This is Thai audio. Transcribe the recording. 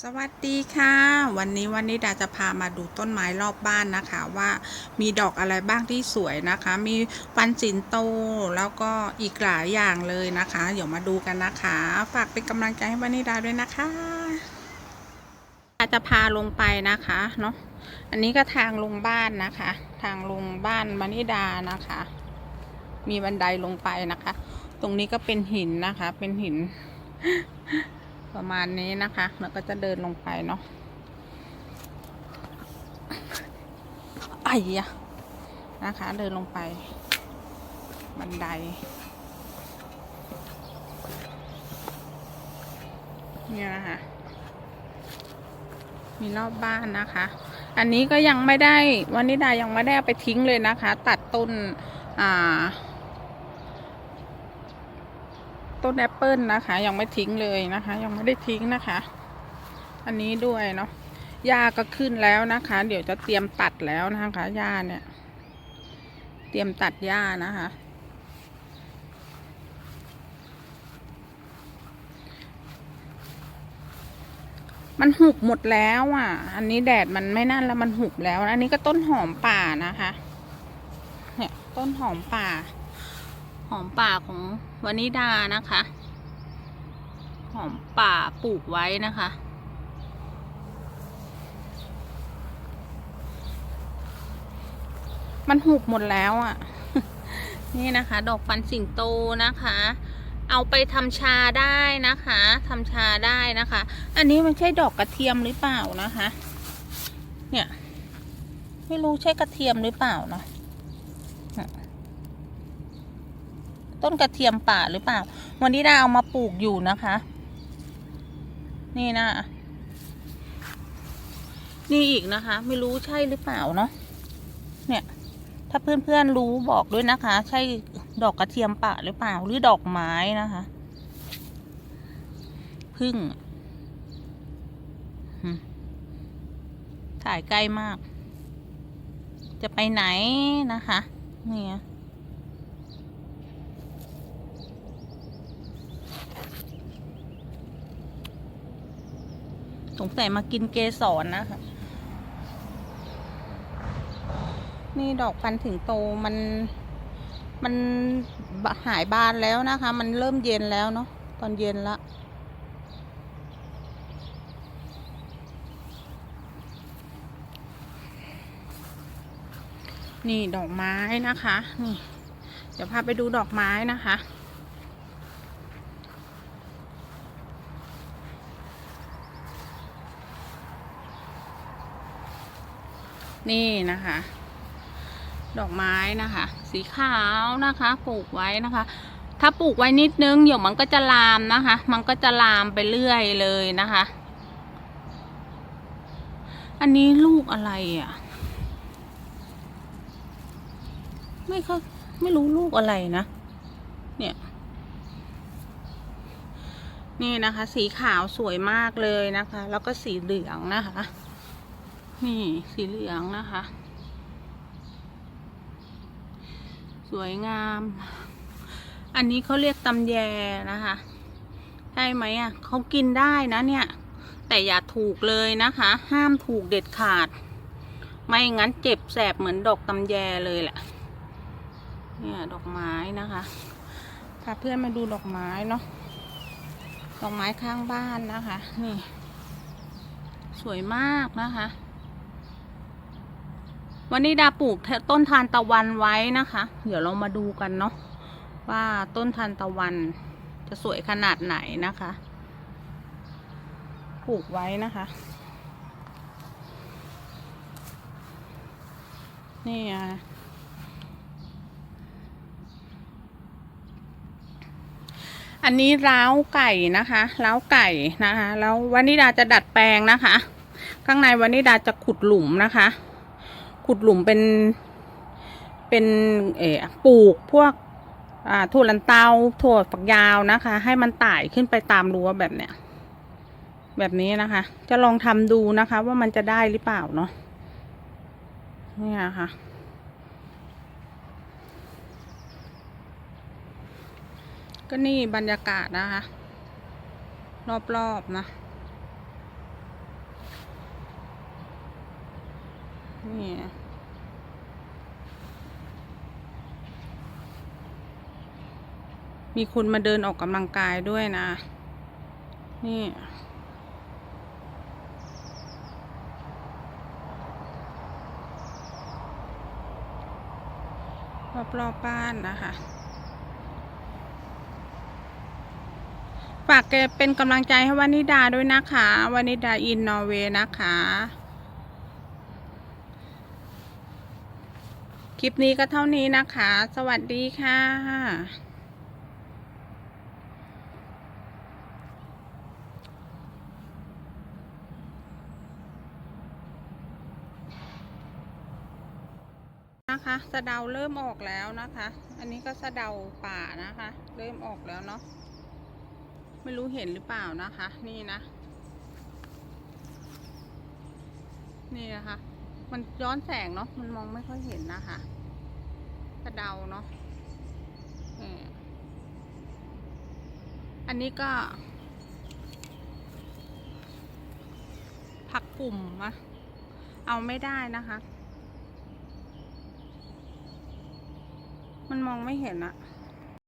สวัสดีค่ะ วันนี้วันนี้ดาจะพามาดูต้นไม้รอบบ้านนะคะ ว่ามีดอกอะไรบ้างที่สวยนะคะ มีฟันสินโตแล้วก็อีกหลายอย่างเลยนะคะ เดี๋ยวมาดูกันนะคะ ฝากเป็นกำลังใจให้วันนี้ดาด้วยนะคะดาจะพาลงไปนะคะเนาะอันนี้ก็ทางลงบ้านนะคะ ทางลงบ้านมานิดานะคะ มีบันไดลงไปนะคะ ตรงนี้ก็เป็นหินนะคะ เป็นหิน ประมาณนี้นะคะ แล้วก็จะเดินลงไปเนาะไอ้ยะนะคะ เดินลงไป บันได เนี่ยนะคะ มีรอบบ้านนะคะ อันนี้ก็ยังไม่ได้วันนี้ดายังไม่ได้ไปทิ้งเลยนะคะ ตัดต้น อ่า ต้นแอปเปิลนะคะ ยังไม่ทิ้งเลยนะคะ ยังไม่ได้ทิ้งนะคะ อันนี้ด้วยเนาะหญ้าก็ขึ้นแล้วนะคะ เดี๋ยวจะเตรียมตัดแล้วนะคะหญ้าเนี่ย เตรียมตัดหญ้านะคะ มันหุบหมดแล้วอะ อันนี้แดดมันไม่นั่นแล้วมันหุบแล้ว อันนี้ก็ต้นหอมป่านะคะ เนี่ยต้นหอมป่า อมป่าของวานิดานะคะ หอมป่าปลูกไว้นะคะ มันหุบหมดแล้วอะ่ะ นี่นะคะ ดอกฟันสิงโตนะคะ เอาไปทำชาได้นะคะทำชาได้นะคะ อันนี้มันใช่ดอกกระเทียมหรือเปล่านะคะ เนี่ย ไม่รู้ใช่กระเทียมหรือเปล่าเนาะ ต้นกระเทียมป่าหรือเปล่า วันนี้ดาเอามาปลูกอยู่นะคะ นี่นะ นี่อีกนะคะ ไม่รู้ใช่หรือเปล่าเนาะ เนี่ย ถ้าเพื่อนๆรู้บอกด้วยนะคะ ใช่ดอกกระเทียมป่าหรือเปล่า หรือดอกไม้นะคะ พึ่ง ถ่ายใกล้มาก จะไปไหนนะคะ เนี่ย สงสัยมากินเกสรนะคะนี่ดอกพันถึงโตมันมันหายบานแล้วนะคะ มันเริ่มเย็นแล้วเนาะตอนเย็นละนี่ดอกไม้นะคะ นี่ เดี๋ยวพาไปดูดอกไม้นะคะ นี่นะคะ ดอกไม้นะคะ สีขาวนะคะ ปลูกไว้นะคะ ถ้าปลูกไว้นิดนึงเดี๋ยวมันก็จะลามนะคะ มันก็จะลามไปเรื่อยเลยนะคะ อันนี้ลูกอะไรอะ ไม่เขาไม่รู้ลูกอะไรนะ เนี่ยนี่นะคะ สีขาวสวยมากเลยนะคะ แล้วก็สีเหลืองนะคะ นี่สีเหลืองนะคะ สวยงาม อันนี้เขาเรียกตำแยนะคะใช่ไหมอะเขากินได้นะเนี่ย แต่อย่าถูกเลยนะคะ ห้ามถูกเด็ดขาด ไม่งั้นเจ็บแสบเหมือนดอกตำแยเลยแหละ เนี่ยดอกไม้นะคะพาเพื่อนมาดูดอกไม้เนาะดอกไม้ข้างบ้านนะคะ นี่ สวยมากนะคะ วันนี้ดาปลูกต้นทานตะวันไว้นะคะ เดี๋ยวเรามาดูกันเนาะว่าต้นทานตะวันจะสวยขนาดไหนนะคะ ปลูกไว้นะคะ นี่อะอันนี้ร้าวไก่นะคะร้าวไก่นะคะ แล้ววันนี้ดาจะดัดแปลงนะคะ ข้างในวันนี้ดาจะขุดหลุมนะคะ ขุดหลุมเป็น เป็นเออปลูกพวกอ่าถั่วลันเตาถั่วฝักยาวนะคะ ให้มันไต่ขึ้นไปตามรั้วแบบเนี้ยแบบนี้นะคะ จะลองทำดูนะคะ ว่ามันจะได้หรือเปล่าเนาะนี่ค่ะก็นี่บรรยากาศนะคะ รอบๆนะ นี่มีคุณมาเดินออกกำลังกายด้วยนะ นี่ รอบๆบบ้านนะคะ ฝากแกเป็นกำลังใจให้วานิดาด้วยนะคะวานิดาอินนอร์เวย์นะคะ คลิปนี้ก็เท่านี้นะคะ สวัสดีค่ะนะคะสะเดาเริ่มออกแล้วนะคะ อันนี้ก็สะเดาป่านะคะ เริ่มออกแล้วเนาะ ไม่รู้เห็นหรือเปล่านะคะ นี่นะ นี่นะคะ มันย้อนแสงเนาะมันมองไม่ค่อยเห็นนะคะสะเดาเนาะอันนี้ก็ ผักกลุ่มอะเอาไม่ได้นะคะ มันมองไม่เห็นอะ